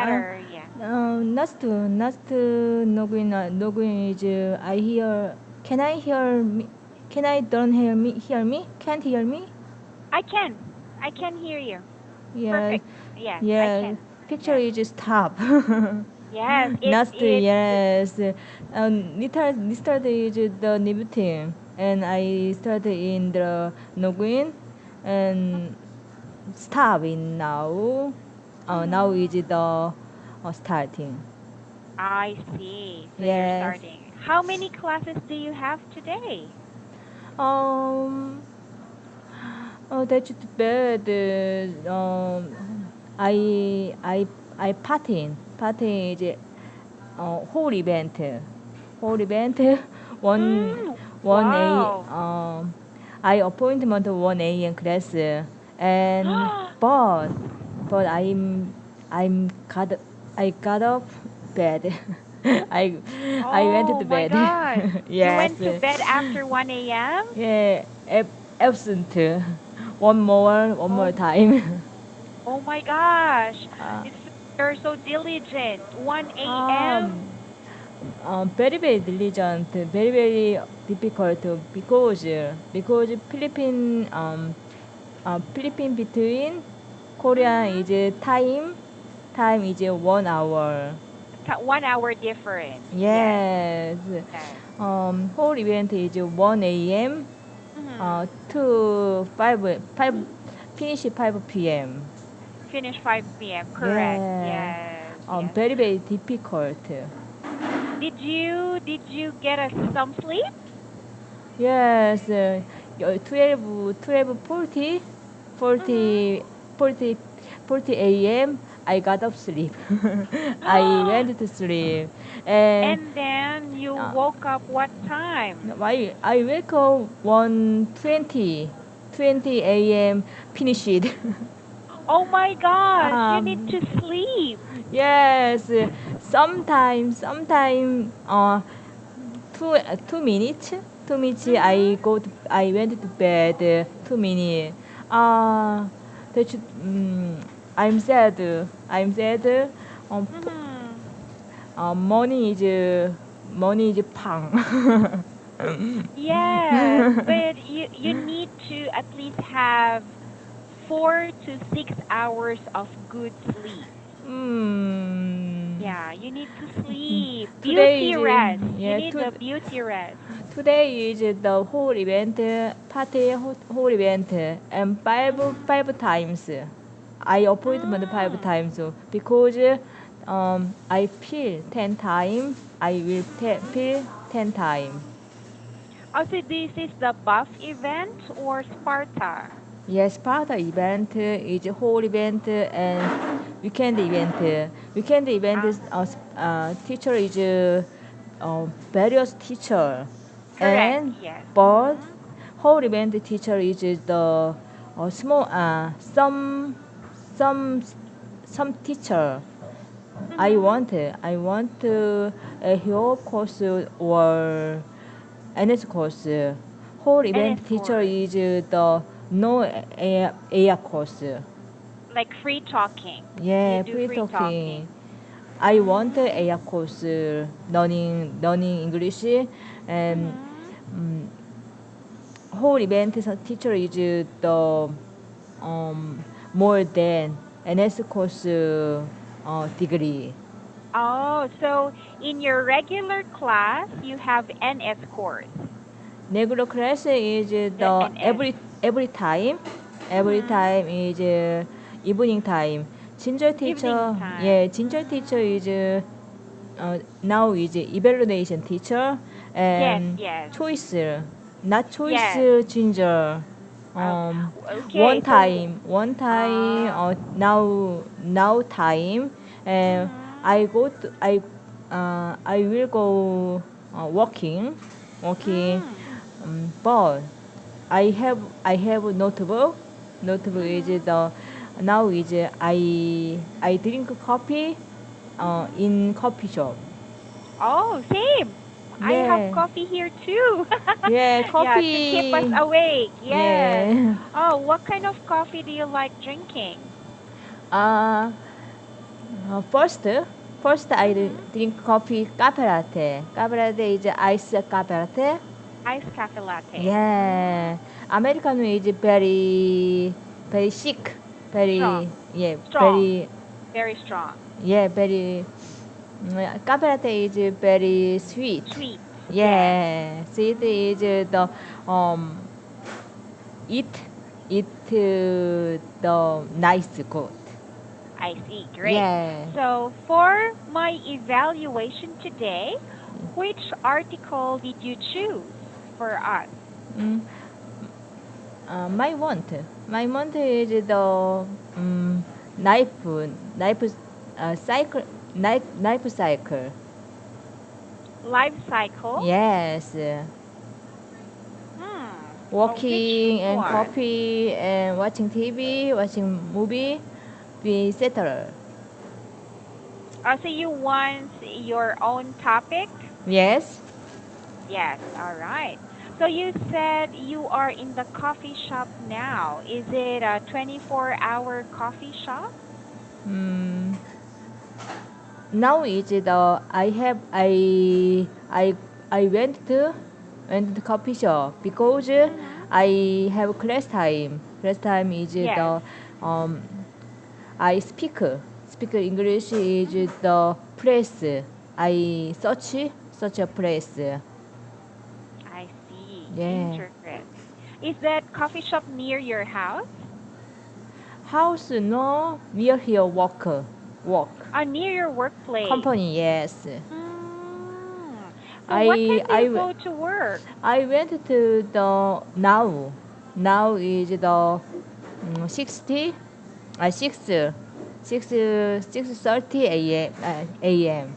better. yeah. Uh, last last Noguin uh, Noguin is uh, I hear. Can I hear me? Can I don't hear me? Hear me? Can't hear me? I can. I can hear you. Yeah. Perfect. Yeah. can. Picture is stop. Yes, it, last it, yes. Um, little yesterday is the meeting, and I started in the Noguin, and stop in now. Uh, now is the uh, starting. I see. So Yes. you're starting. How many classes do you have today? Um, oh, that's bad. Um, I I I party. Party is uh, whole event. Whole event. One Mm, one wow. a um, I appointment one a.m. class, and but but I'm I'm got I got up bed. I I went to Oh bed. God. You went to bed after 1 a.m.? Yeah, ab- absent. One more, one more Oh. time. Oh my gosh. Uh, you're so diligent. 1 a.m.? um, um, very very diligent, very very difficult because because Philippine um, uh, Philippine between Korea is time time is one hour. One hour difference. Yes. Yes. Um, whole event is 1 a.m. Mhm. Uh, to 5 5 finish 5 p.m. Finish 5 p.m. Correct. Yeah. Yes. Um, yes. very very difficult. Did you did you get a, some sleep? Yes, uh, 12, 12, 40, 40, 40, 40 a.m. I got up sleep. I went to sleep, and, And then you Uh, woke up what time? I I wake up 1:20, 20 a.m. Finish it. Oh my you Um, need to sleep. yes, sometimes sometimes uh two uh, two minutes two minutes I go to, I went to bed uh, two minutes. Uh um, I'm sad. I'm sad. Um, uh, morning is uh, morning is pang. yeah but you you need to at least have four to six hours of good sleep. Hmm. Yeah, you need to sleep. Today Beauty rest. yeah, you need to- a beauty rest. Today is the whole event, party whole whole event, and five five times. I appointment five Ah. times because um, I feel ten times. I will te- feel ten times. Also, this is the buff event or Sparta? Yes, Sparta event is whole event and weekend event. Weekend event is uh, uh, teacher is uh, uh, various teacher. Correct. And yes. but whole event teacher is the uh, small uh, some some some teacher. I Mhm. want I want uh, a hill course or NS course. Whole event NS teacher course. is the no air, air course. Like free talking. Yeah, free free talking. talking. I want a air course learning learning English and Mhm. um, whole event teacher is the um, more than NS course uh, degree. Oh, so in your regular class, you have NS course. Regular class is the NS. every every time, every Mhm. time is uh, evening time. Ginger teacher, yeah, ginger teacher is uh, uh, now is evaluation teacher and yes. choice, not choice Yes. ginger. Oh, Um, okay, one so- time, one time, Ah. uh, now now time, and Mhm. I go to I uh, I will go uh, walking, walking. Mm. Um, but I have I have notebook. Notebook is the now is I I drink coffee uh, in coffee shop. Oh, same. I have coffee here too. Yeah, coffee. Yeah, to keep us awake. Yes. Yeah. Oh, what kind of coffee do you like drinking? Uh, Uh, first, first I drink coffee cafe latte. Cafe latte is ice cafe latte. Iced cafe latte. Yeah, Americano is very, very chic. very, Strong. yeah, Strong. very, Very strong. yeah, very. mm, Cafe latte is very sweet. Sweet. Yeah, sweet is the um, It, eat uh, the nice good. I see. Great. Yeah. So, for my evaluation today, which article did you choose for us? Mm. Uh, my want, my want is the um, knife, knife, uh, cycle, knife, knife cycle. Life cycle. Yes, Hmm. walking and one? coffee and watching TV, watching movie, etc. Oh, so you want your own topic? Yes. Yes. All right. So you said you are in the coffee shop now. Is it a 24-hour coffee shop? Mm, now is the I have I I I went to went to coffee shop because I have class time. Class time is Yes. the um I speak speak English is the place I search search a press. I see. Yeah. Interesting. Is that coffee shop near your house? House no near here work work Uh, near your workplace? company yes. Mm. So what I- time do you I go to work? I went to the now. Now is the mm, 60, uh, 6, 6, 6.30 a.m. Uh, a.m.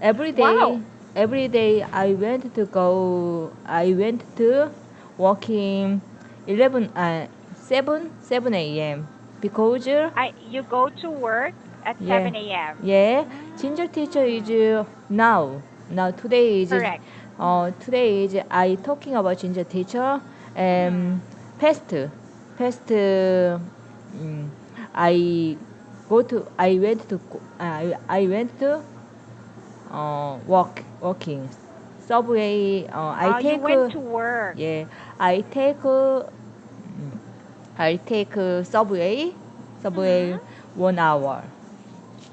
Every day, Wow. Every day I went to go, I went to walking 11, uh, 7, 7 a.m. Because, I you go to work at Yeah. 7 a.m. yeah, ginger teacher is uh, now. Now today is Correct. Uh, today is I talking about ginger teacher and past past um, I go to I went to I I went to uh, walk walking subway uh, I oh, you take went uh, to work. yeah I take uh, mm, I take uh, subway subway Mm-hmm. one hour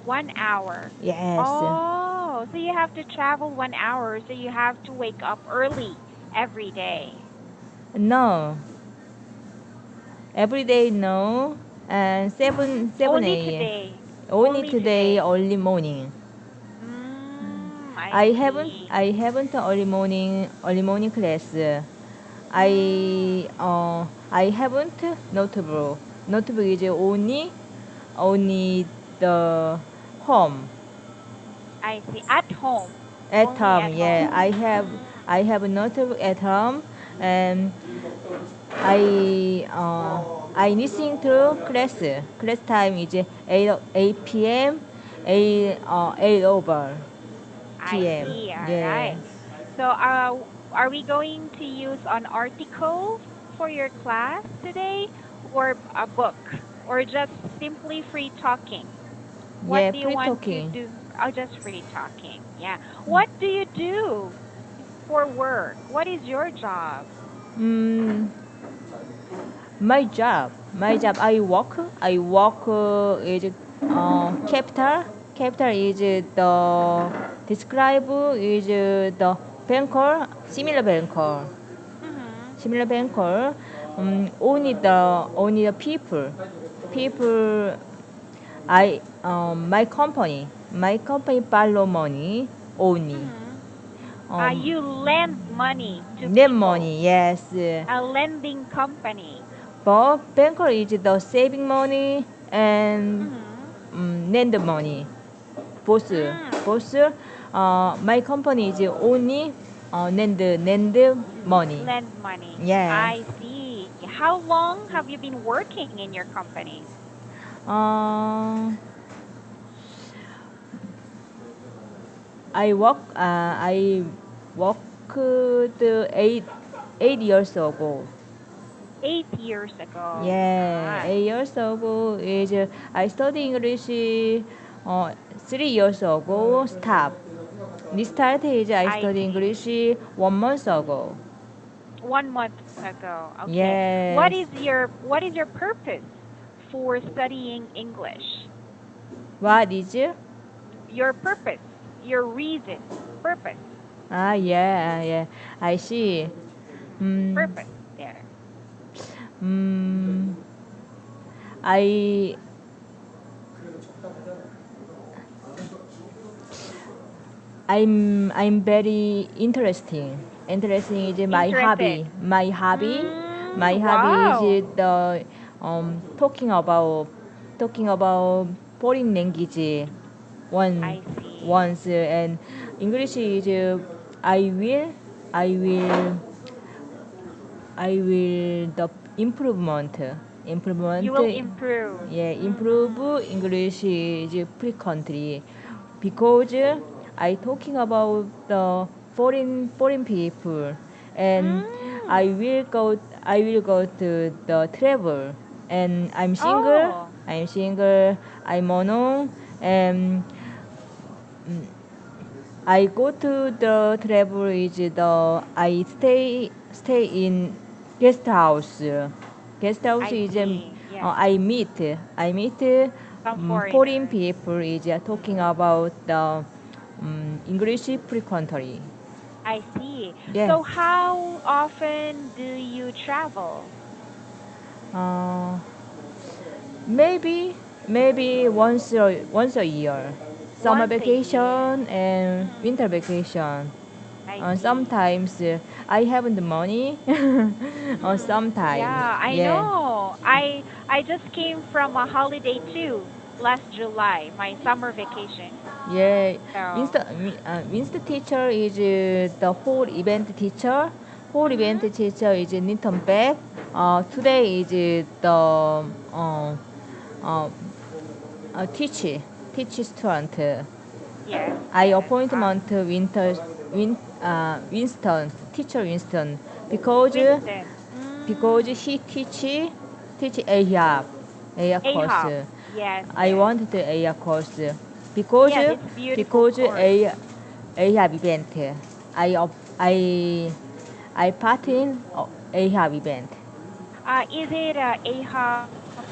One hour. yes Oh, so you have to travel one hour. So you have to wake up early every day. No. Every day, no. And 7, 7 Only a.m. today. Only Only today, today. early morning. I, haven't. I haven't early morning, early morning class. I, uh, I haven't notebook. Notebook is only, only the home. I see. At home. At Only home, at yeah. home. I have, I have notebook at home, and I, uh, I listen to class. Class time is eight 8 p.m., 8, uh, 8 over p.m. I see. All yeah. right. So, uh, are we going to use an article for your class today, or a book, or just simply free talking? What yeah, do you free want talking. to do? Oh, just free talking. Yeah. What do you do for work? What is your job? Mm, my job, my job, I work, I work uh, is uh, capital. Capital is the describe is the banker, similar banker, Mm-hmm. similar banker. Um, only the only the people, people. I um, my company, my company borrow money only. Mm-hmm. Um, uh, you lend money to lend people. money, yes. A lending company. But banker is the saving money and Mm-hmm. um, lend money. Both, Mm. both. Uh, my company is only uh, lend lend money. Lend money. Yeah. I see. How long have you been working in your company? Uh, I work. Uh, I worked eight eight years ago. eight years ago. Yeah, Ah, eight years ago is uh, I study English. Uh, three years ago stop. Restart is I study. English one month ago. one month ago. Okay. Yes. What is your What is your purpose for studying English? What is? Your purpose, your reason, purpose, Ah, yeah, yeah. I see. Mm, purpose. There. mm, I I'm I'm very interesting. Interesting is my hobby. My hobby. Mm, My wow. hobby is the um talking about talking about foreign language one once uh, and English is uh, I will I will I will the improvement improvement You will improve. yeah improve English is frequently because I talking about the foreign foreign people and Mm. I will go I will go to the travel and I'm single Oh. I'm single I'm mono and mm, I go to the travel is the I stay stay in guest house guest house I is um, see. Yes. uh, I meet I meet um, foreign people is uh, talking about the um, English frequently. I see. So how often do you travel? Uh, maybe maybe once a, once a year. Summer Once vacation and winter vacation. Uh, sometimes uh, I haven't the money. or sometimes. Yeah, I yeah. know. I I just came from a holiday too last July, my summer vacation. Yeah, So Winston, Mi- uh, teacher is uh, the whole event teacher. Whole event teacher is Newton Beck. Uh, today is uh, the uh, uh, uh, teach teach student. yes. I appointment Winter Win, uh, Winston teacher Winston because Winston. Mm, because he teach teach AHAB AHAB course. Yes. I yes. want the AR course because it's because course. A event. I I I part in AR event. Uh, is it uh, AHAB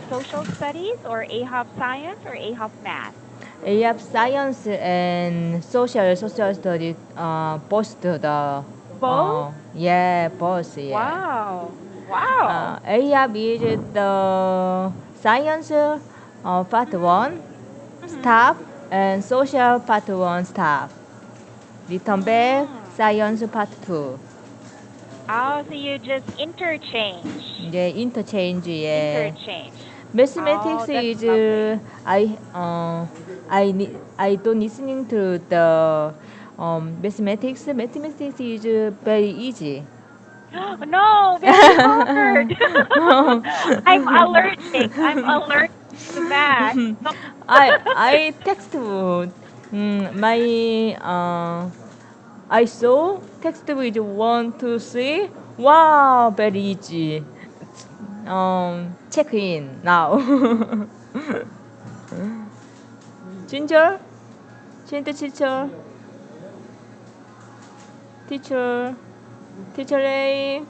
social studies or AHAB science or AHAB math? AR science and social social studies uh both the Both? uh, yeah both yeah. Wow. Wow. Uh, AR is the science uh, part one staff and social part one staff. Return back science part two. Oh, so you just interchange. Yeah, interchange. Yeah. Interchange. Mathematics Oh, is uh, I uh, I I don't listening to the um, mathematics. Mathematics is uh, very easy. no, very hard. I'm allergic. I'm allergic math. I I textbook. Mm, my uh, I saw textbook with one two three. Wow, very easy. Um, check in now. Ginger, Ginger teacher, teacher, teacher A.